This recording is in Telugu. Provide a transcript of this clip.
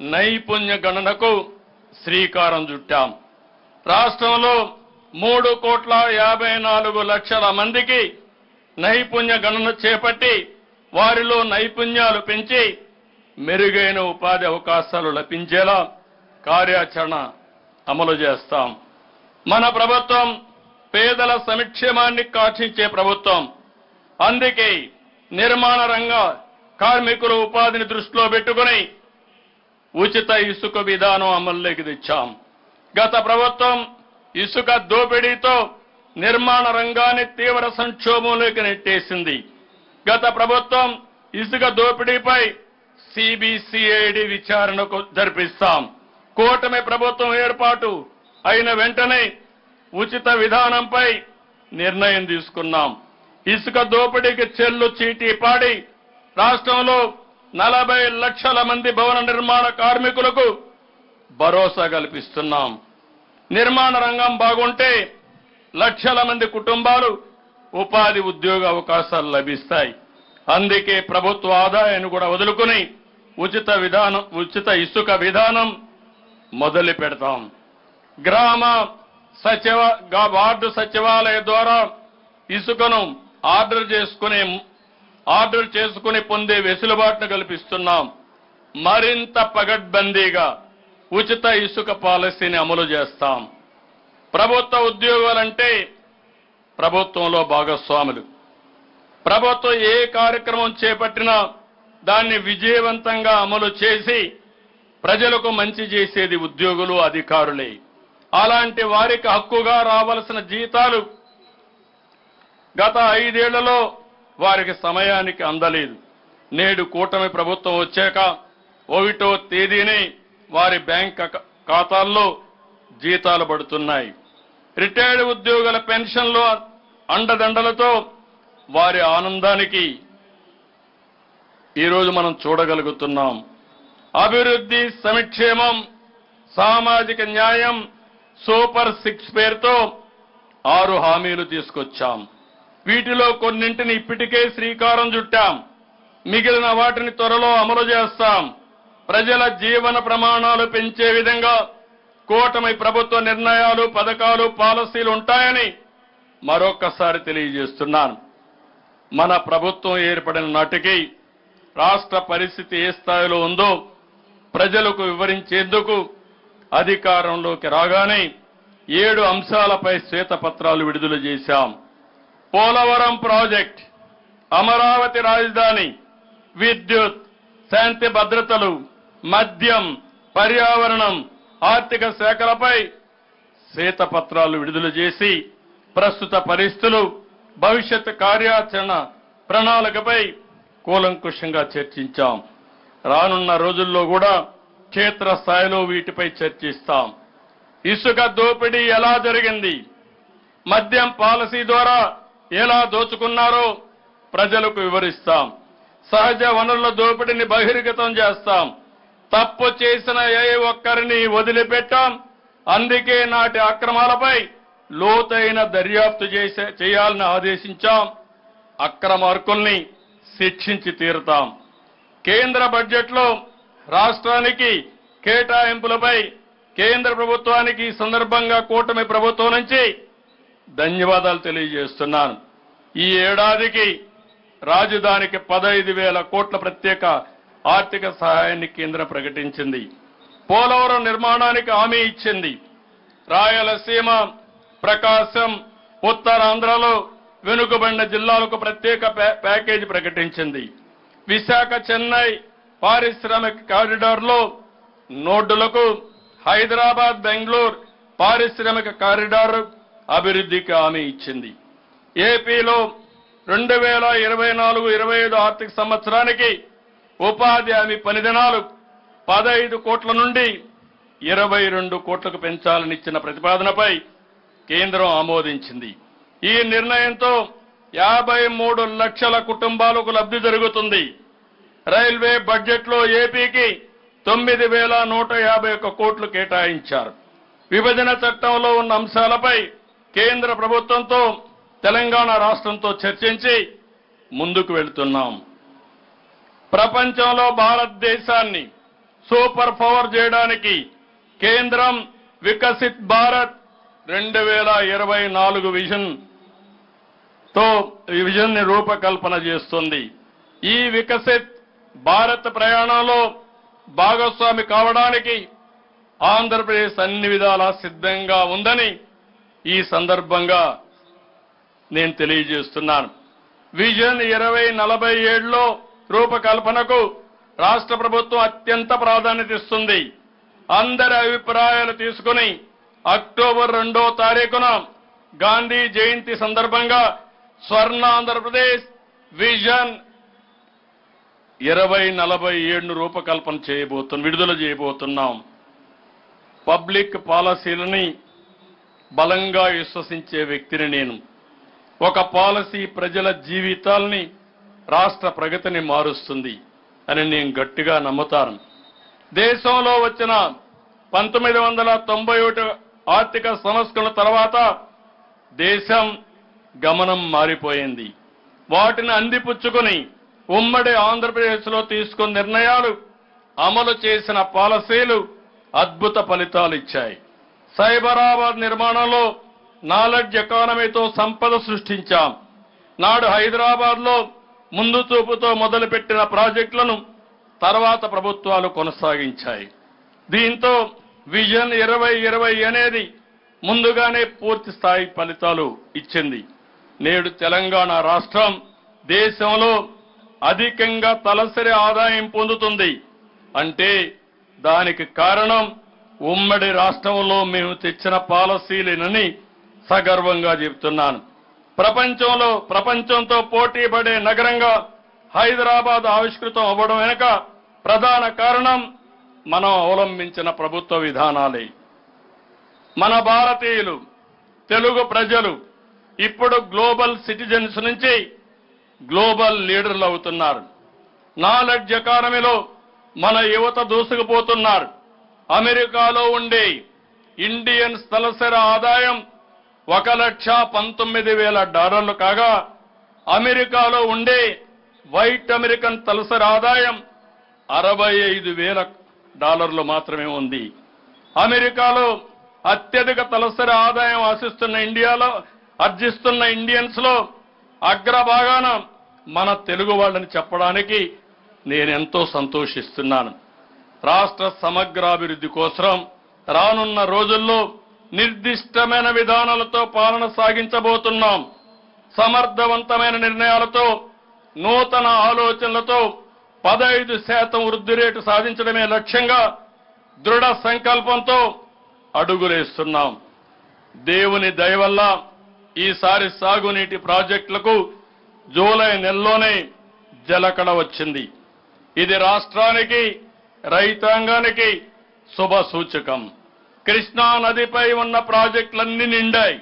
నైపుణ్య గణనకు శ్రీకారం చుట్టాం. రాష్ట్రంలో మూడు కోట్ల యాభై నాలుగు లక్షల మందికి నైపుణ్య గణన చేపట్టి వారిలో నైపుణ్యాలు పెంచి మెరుగైన ఉపాధి అవకాశాలు లభించేలా కార్యాచరణ అమలు చేస్తాం. మన ప్రభుత్వం పేదల సంక్షేమాన్ని కాక్షించే ప్రభుత్వం. అందుకే నిర్మాణ రంగ కార్మికుల ఉపాధిని దృష్టిలో పెట్టుకుని ఉచిత ఇసుక విధానం అమల్లోకి తెచ్చాం. గత ప్రభుత్వం ఇసుక దోపిడీతో నిర్మాణ రంగాన్ని తీవ్ర సంక్షోభంలోకి నెట్టేసింది. గత ప్రభుత్వం ఇసుక దోపిడీపై సిబిసిఐడి విచారణకు జరిపిస్తాం. కూటమి ప్రభుత్వం ఏర్పాటు అయిన వెంటనే ఉచిత విధానంపై నిర్ణయం తీసుకున్నాం. ఇసుక దోపిడీకి చెల్లు చీటీ పాడి రాష్ట్రంలో నలభై లక్షల మంది భవన నిర్మాణ కార్మికులకు భరోసా కల్పిస్తున్నాం. నిర్మాణ రంగం బాగుంటే లక్షల మంది కుటుంబాలు ఉపాధి ఉద్యోగ అవకాశాలు లభిస్తాయి. అందుకే ప్రభుత్వ ఆదాయాన్ని కూడా వదులుకుని ఉచిత విధానం ఉచిత ఇసుక విధానం మొదలు పెడతాం. గ్రామ సచివ వార్డు సచివాలయ ద్వారా ఇసుకను ఆర్డర్ చేసుకునే ఆర్డర్ చేసుకుని పొందే వెసులుబాటును కల్పిస్తున్నాం. మరింత పగడ్బందీగా ఉచిత ఇసుక పాలసీని అమలు చేస్తాం. ప్రభుత్వ ఉద్యోగాలంటే ప్రభుత్వంలో భాగస్వాములు. ప్రభుత్వం ఏ కార్యక్రమం చేపట్టినా దాన్ని విజయవంతంగా అమలు చేసి ప్రజలకు మంచి చేసేది ఉద్యోగులు అధికారులే. అలాంటి వారికి హక్కుగా రావలసిన జీతాలు గత ఐదేళ్ళలో వారికి సమయానికి అందలేదు. నేడు కూటమి ప్రభుత్వం వచ్చాక ఒకటో తేదీని వారి బ్యాంక్ ఖాతాల్లో జీతాలు పడుతున్నాయి. రిటైర్డ్ ఉద్యోగుల పెన్షన్లు అండదండలతో వారి ఆనందానికి ఈరోజు మనం చూడగలుగుతున్నాం. అభివృద్ధి సంక్షేమం సామాజిక న్యాయం సూపర్ సిక్స్ పేరుతో ఆరు హామీలు తీసుకొచ్చాం. వీటిలో కొన్నింటిని ఇప్పటికే శ్రీకారం చుట్టాం. మిగిలిన వాటిని త్వరలో అమలు చేస్తాం. ప్రజల జీవన ప్రమాణాలు పెంచే విధంగా కూటమి ప్రభుత్వ నిర్ణయాలు పథకాలు పాలసీలు ఉంటాయని మరొక్కసారి తెలియజేస్తున్నాను. మన ప్రభుత్వం ఏర్పడిన నాటికి రాష్ట్ర పరిస్థితి ఏ స్థాయిలో ఉందో ప్రజలకు వివరించేందుకు అధికారంలోకి రాగానే ఏడు అంశాలపై శ్వేతపత్రాలు విడుదల చేశాం. పోలవరం ప్రాజెక్ట్ అమరావతి రాజధాని విద్యుత్ శాంతి భద్రతలు మద్యం పర్యావరణం ఆర్థిక శాఖలపై శ్వేతపత్రాలు విడుదల చేసి ప్రస్తుత పరిస్థితులు భవిష్యత్ కార్యాచరణ ప్రణాళికపై కూలంకుషంగా చర్చించాం. రానున్న రోజుల్లో కూడా క్షేత్రస్థాయిలో వీటిపై చర్చిస్తాం. ఇసుక దోపిడీ ఎలా జరిగింది? మద్యం పాలసీ ద్వారా ఎలా దోచుకున్నారో ప్రజలకు వివరిస్తాం. సహజ వనరుల దోపిడీని బహిర్గతం చేస్తాం. తప్పు చేసిన ఏ ఒక్కరిని వదిలిపెట్టాం. అందుకే నాటి అక్రమాలపై లోతైన దర్యాప్తు చేసే చేయాలని ఆదేశించాం. అక్రమార్కుల్ని శిక్షించి తీరుతాం. కేంద్ర బడ్జెట్లో రాష్ట్రానికి కేటాయింపులపై కేంద్ర ప్రభుత్వానికి ఈ సందర్భంగా కూటమి ప్రభుత్వం నుంచి ధన్యవాదాలు తెలియజేస్తున్నాను. ఈ ఏడాదికి రాజధానికి పదహైదు వేల కోట్ల ప్రత్యేక ఆర్థిక సహాయాన్ని కేంద్రం ప్రకటించింది. పోలవరం నిర్మాణానికి హామీ ఇచ్చింది. రాయలసీమ ప్రకాశం ఉత్తరాంధ్రలో వెనుకబడిన జిల్లాలకు ప్రత్యేక ప్యా- ప్యాకేజీ ప్రకటించింది. విశాఖ చెన్నై పారిశ్రామిక కారిడార్లో నోడ్డులకు హైదరాబాద్ బెంగళూరు పారిశ్రామిక కారిడార్ అభివృద్ధికి హామీ ఇచ్చింది. ఏపీలో రెండు వేల ఇరవై నాలుగు ఇరవై ఐదు ఆర్థిక సంవత్సరానికి ఉపాధి హామీ పనిదినాలు పదహైదు కోట్ల నుండి ఇరవై రెండు కోట్లకు పెంచాలని ఇచ్చిన ప్రతిపాదనపై కేంద్రం ఆమోదించింది. ఈ నిర్ణయంతో యాభై మూడు లక్షల కుటుంబాలకు లబ్ధి జరుగుతుంది. రైల్వే బడ్జెట్లో ఏపీకి తొమ్మిది వేల నూట యాభై ఒక్క కోట్లు కేటాయించారు. విభజన చట్టంలో ఉన్న అంశాలపై కేంద్ర ప్రభుత్వంతో తెలంగాణ రాష్ట్రంతో చర్చించి ముందుకు వెళుతున్నాం. ప్రపంచంలో భారతదేశాన్ని సూపర్ పవర్ చేయడానికి కేంద్రం వికసిత్ భారత్ రెండు వేల ఇరవై నాలుగు విజన్తో విజన్ని రూపకల్పన చేస్తుంది. ఈ వికసిత్ భారత్ ప్రయాణంలో భాగస్వామి కావడానికి ఆంధ్రప్రదేశ్ అన్ని విధాలా సిద్ధంగా ఉందని ఈ సందర్భంగా నేను తెలియజేస్తున్నాను. విజన్ ఇరవై నలభై ఏడులో రూపకల్పనకు రాష్ట్ర ప్రభుత్వం అత్యంత ప్రాధాన్యత ఇస్తుంది. అందరి అభిప్రాయాలు తీసుకుని అక్టోబర్ రెండో తారీఖున గాంధీ జయంతి సందర్భంగా స్వర్ణ ఆంధ్రప్రదేశ్ విజన్ ఇరవై నలభై ఏడును రూపకల్పన చేయబోతున్నాం విడుదల చేయబోతున్నాం. పబ్లిక్ పాలసీలని బలంగా విశ్వసించే వ్యక్తిని నేను. ఒక పాలసీ ప్రజల జీవితాల్ని రాష్ట్ర ప్రగతిని మారుస్తుంది అని నేను గట్టిగా నమ్ముతాను. దేశంలో వచ్చిన పంతొమ్మిది వందల తొంభై ఒకటి ఆర్థిక సంస్కరణ తర్వాత దేశం గమనం మారిపోయింది. వాటిని అందిపుచ్చుకుని ఉమ్మడి ఆంధ్రప్రదేశ్లో తీసుకున్న నిర్ణయాలు అమలు చేసిన పాలసీలు అద్భుత ఫలితాలు ఇచ్చాయి. సైబరాబాద్ నిర్మాణంలో నాలెడ్జ్ ఎకానమీతో సంపద సృష్టించాం. నాడు హైదరాబాద్లో ముందు చూపుతో మొదలుపెట్టిన ప్రాజెక్టులను తర్వాత ప్రభుత్వాలు కొనసాగించాయి. దీంతో విజన్ ఇరవై ఇరవై అనేది ముందుగానే పూర్తి స్థాయి ఫలితాలు ఇచ్చింది. నేడు తెలంగాణ రాష్ట్రం దేశంలో అధికంగా తలసరి ఆదాయం పొందుతుంది. అంటే దానికి కారణం ఉమ్మడి రాష్ట్రంలో మేము తెచ్చిన పాలసీలేనని సగర్వంగా చెబుతున్నాను. ప్రపంచంలో ప్రపంచంతో పోటీ పడే నగరంగా హైదరాబాద్ ఆవిష్కృతం అవ్వడం వెనుక ప్రధాన కారణం మనం అవలంబించిన ప్రభుత్వ విధానాలే. మన భారతీయులు తెలుగు ప్రజలు ఇప్పుడు గ్లోబల్ సిటిజన్స్ నుంచి గ్లోబల్ లీడర్లు అవుతున్నారు. నాలెడ్జ్ ఎకానమీలో మన యువత దూసుకుపోతున్నారు. అమెరికాలో ఉండే ఇండియన్ తలసరి ఆదాయం ఒక లక్ష పంతొమ్మిది వేల డాలర్లు కాగా అమెరికాలో ఉండే వైట్ అమెరికన్ తలసరి ఆదాయం అరవై ఐదు వేల డాలర్లు మాత్రమే ఉంది. అమెరికాలో అత్యధిక తలసరి ఆదాయం ఆశిస్తున్న ఇండియాలో అర్జిస్తున్న ఇండియన్స్లో అగ్రభాగాన మన తెలుగు వాళ్ళని చెప్పడానికి నేనెంతో సంతోషిస్తున్నాను. రాష్ట్ర సమగ్రాభివృద్ధి కోసం రానున్న రోజుల్లో నిర్దిష్టమైన విధానాలతో పాలన సాగించబోతున్నాం. సమర్థవంతమైన నిర్ణయాలతో నూతన ఆలోచనలతో పదహైదు శాతం వృద్ధి రేటు సాధించడమే లక్ష్యంగా దృఢ సంకల్పంతో అడుగులేస్తున్నాం. దేవుని దయవల్ల ఈసారి సాగునీటి ప్రాజెక్టులకు జూలై నెలలోనే జలకడ వచ్చింది. ఇది రాష్ట్రానికి రైతాంగానికి శుభ సూచకం కృష్ణా నదిపై ఉన్న ప్రాజెక్టులన్నీ నిండాయి.